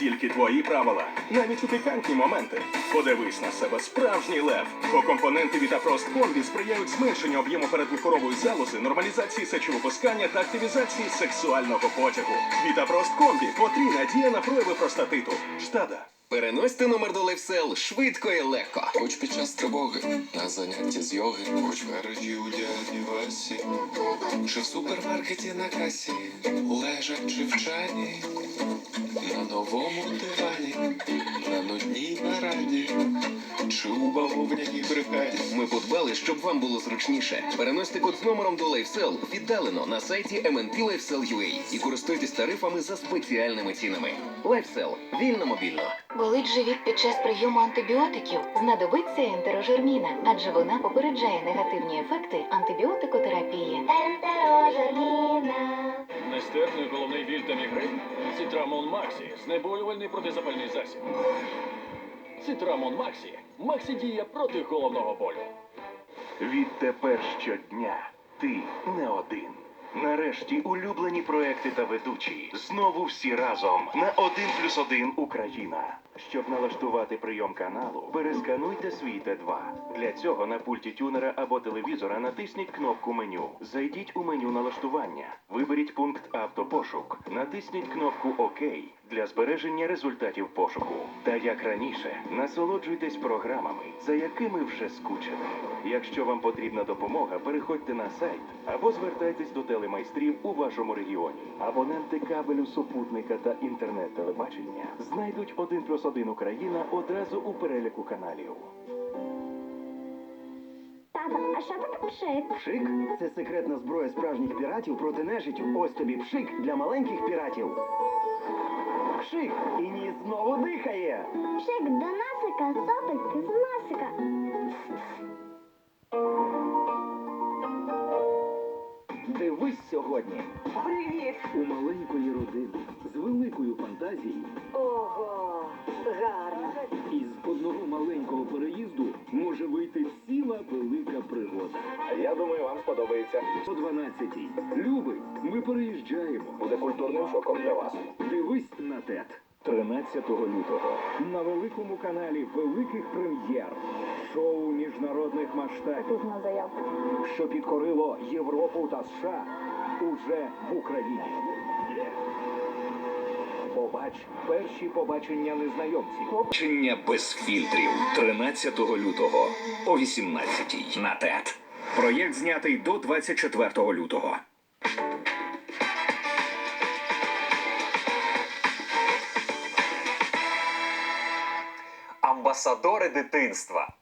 Тільки твої правила, навіть у пікантні моменти. Подивись на себе, справжній лев. Бо компоненти Вітапрост комбі сприяють зменшенню об'єму передміхорової залози, нормалізації сечовипускання та активізації сексуального потягу. Вітапрост комбі потрійна дія на прояви простатиту. Штада. Переносьте номер до лайфсел швидко і легко. Хоч під час тривоги, на заняття з йоги, хоч гаражі у дяді Васі, чи в супермаркеті на касі, лежачи в чані, новому дивані, на нудній нараді, чи у бавовняній бригаді. Ми подбали, щоб вам було зручніше. Переносьте код з номером до лайфсел віддалено на сайті MNP Lifestyle UA і користуйтесь тарифами за спеціальними цінами. Лайфсел вільно мобільно. Болить живіт під час прийому антибіотиків. Знадобиться ентерожерміна, адже вона попереджає негативні ефекти антибіотикотерапії. Ентерожерміна. Нестерпний головний біль та мігрень? Цитрамон Максі. Знеболювальний протизапальний засіб. Цитрамон Максі. Максі діє проти головного болю. Відтепер щодня ти не один. Нарешті улюблені проекти та ведучі знову всі разом на 1 плюс 1 Україна. Щоб налаштувати прийом каналу, перескануйте свій Т2. Для цього на пульті тюнера або телевізора натисніть кнопку меню. Зайдіть у меню налаштування. Виберіть пункт автопошук. Натисніть кнопку ОК для збереження результатів пошуку. Та як раніше, насолоджуйтесь програмами, за якими вже скучили. Якщо вам потрібна допомога, переходьте на сайт або звертайтесь до телемайстрів у вашому регіоні. Абоненти кабелю супутника та інтернет-телебачення знайдуть 1 плюс 1 Україна одразу у переліку каналів. Тато, а що таке пшик? Пшик це секретна зброя справжніх піратів проти нежиттю. Ось тобі пшик для маленьких піратів. Пшик і ніс знову дихає. Пшик до насика, сопельки з носика. Дивись сьогодні. Привіт! У маленької родини Я думаю, вам сподобається. О 12-й. Любий, ми переїжджаємо. Буде культурним шоком для вас. Дивись на ТЕТ. 13 лютого. На великому каналі великих прем'єр. Шоу міжнародних масштабів. Що підкорило Європу та США уже в Україні. Побач перші побачення незнайомців. Побачення без фільтрів 13 лютого о 18 на ТЕТ. Проєкт знятий до 24 лютого. Амбасадори дитинства.